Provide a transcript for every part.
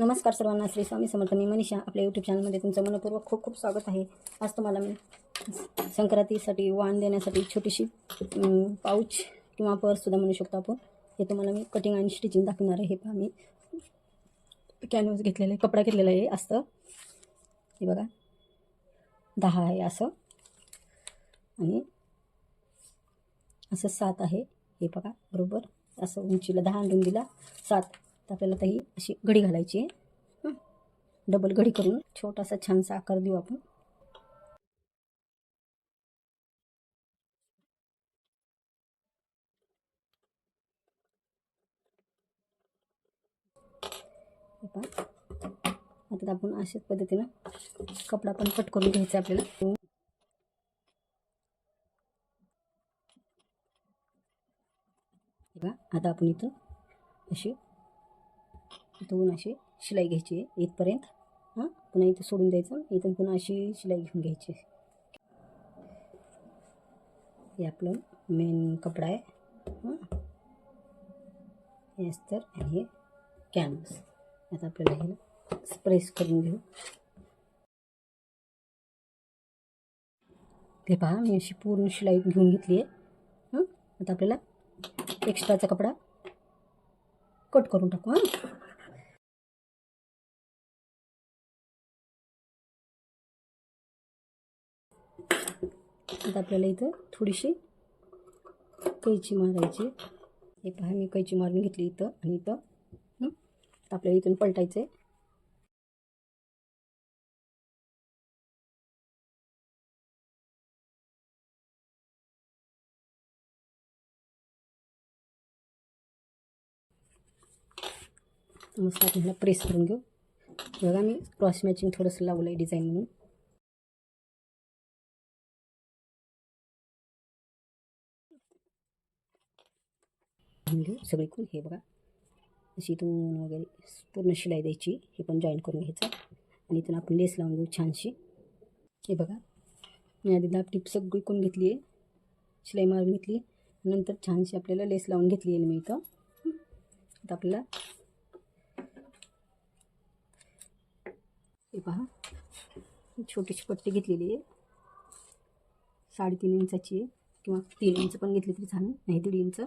नमस्कार सर्वांना श्री स्वामी समर्थ मी मनीषा. आपल्या यूट्यूब चॅनलमध्ये तुमचं मनपूर्वक खूप खूप स्वागत आहे. आज तुम्हाला मी संक्रांतीसाठी वाण देण्यासाठी छोटीशी पाऊच किंवा पर्ससुद्धा म्हणू शकतो आपण. हे तुम्हाला मी कटिंग आणि स्टिचिंग दाखवणार आहे. हे पहा मी. कॅनव्हस घेतलेलं आहे कपडा घेतलेला आहे असतं हे बघा. दहा आहे असं. आणि असं सात आहे. हे बघा बरोबर. असं उंचीला दहा आणून दिला. सात. तर आपल्याला आता ही अशी घडी घालायची आहे. डबल घडी करून छोटासा छानसा आकार देऊ आपण. आता आपण अशाच पद्धतीनं कपडा पण कट करून घ्यायचा आहे आपल्याला. आता आपण इथं अशी दोन अशी शिलाई घ्यायची आहे इथपर्यंत. हां पुन्हा इथं सोडून द्यायचं. इथून पुन्हा अशी शिलाई घेऊन घ्यायची हे आपलं मेन कपडा आहे. हां. हे अस्तर आणि हे कॅनव्हस आता आपल्याला हे प्रेस करून घेऊ. हे पहा मी अशी पूर्ण शिलाई घेऊन घेतली आहे. हां आता आपल्याला एक्स्ट्राचा कपडा कट करून टाकू हां. आता आपल्याला इथं थोडीशी कैची मारायची हे पहा मी कैची मारून घेतली इथं आणि इथं. आता आपल्याला इथून पलटायचं आहे मस्त आपण ह्याला प्रेस करून घेऊ. बघा मी क्रॉस मॅचिंग थोडंसं लावलं आहे डिझाईन म्हणून. घेऊन घेऊ सगळीकडून हे बघा. अशी इथून वगैरे पूर्ण शिलाई द्यायची. हे पण जॉईन करून घ्यायचं. आणि इथून आपण लेस लावून घेऊ छानशी. हे बघा. मी आधी दाब टीप सगळी कोण घेतली आहे. शिलाई मारून घेतली नंतर छानशी आपल्याला लेस लावून घेतली आहे मी इथं. आता आपल्याला हे पहा. छोटीशी पट्टी घेतलेली आहे. साडेतीन इंचाची आहे. किंवा तीन इंच पण घेतली तरी छान नाही दीड इंच.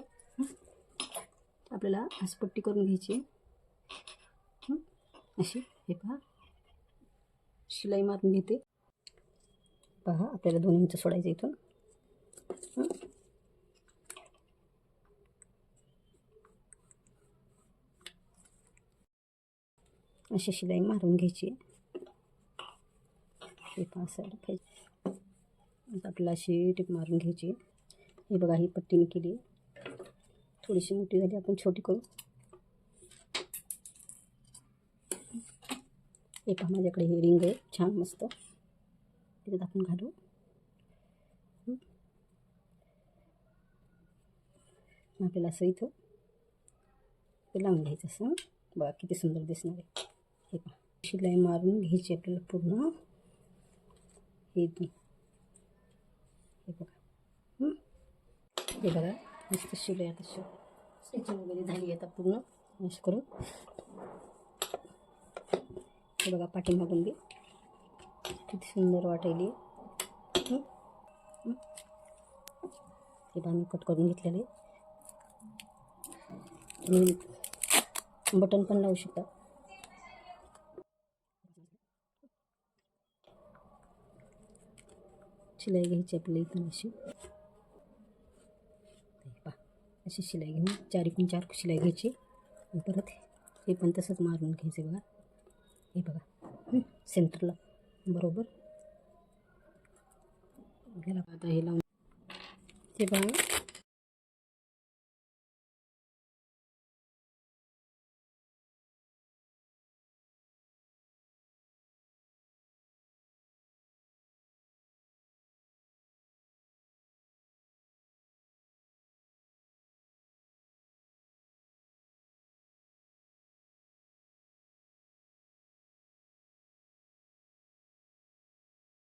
आपल्याला घासपट्टी करून घ्यायची. अशी हे पहा. शिलाई मारून घेते. पहा आपल्याला दोन इंच सोडायचं इथून. अशी शिलाई मारून घ्यायची. हे पहा असायला पाहिजे आपल्याला अशी टीप मारून घ्यायची. हे बघा ही पट्टीने केली. थोडीशी मोठी झाली आपण छोटी करू। हे पहा माझ्याकडे हे रिंग आहे छान मस्त। त्याच्यात आपण घालू हं. आपल्याला असं इथं ते। लावून सुंदर दिसणार हे पहा शिलाई घ्यायची आपल्याला पूर्ण हे हे हे मस्त शिवले आता शिव. स्टिचिंग वगैरे झाली आता पूर्ण. मस्त करून. बघा पाठीमागून बी. किती सुंदर वाटायली. हं. हं. हे मी कट करून घेतलेले. तुम्ही बटन पण लावू शकता. शिलाई घ्यायची आपल्याला इथून अशी. अशी शिलाई घेऊन चारी पण चार शिलाई घ्यायची. आणि परत हे पण तसंच मारून घ्यायचं बघा. हे बघा. सेंटरला बरोबर? घ्यायला आता हे लावून ते बघा.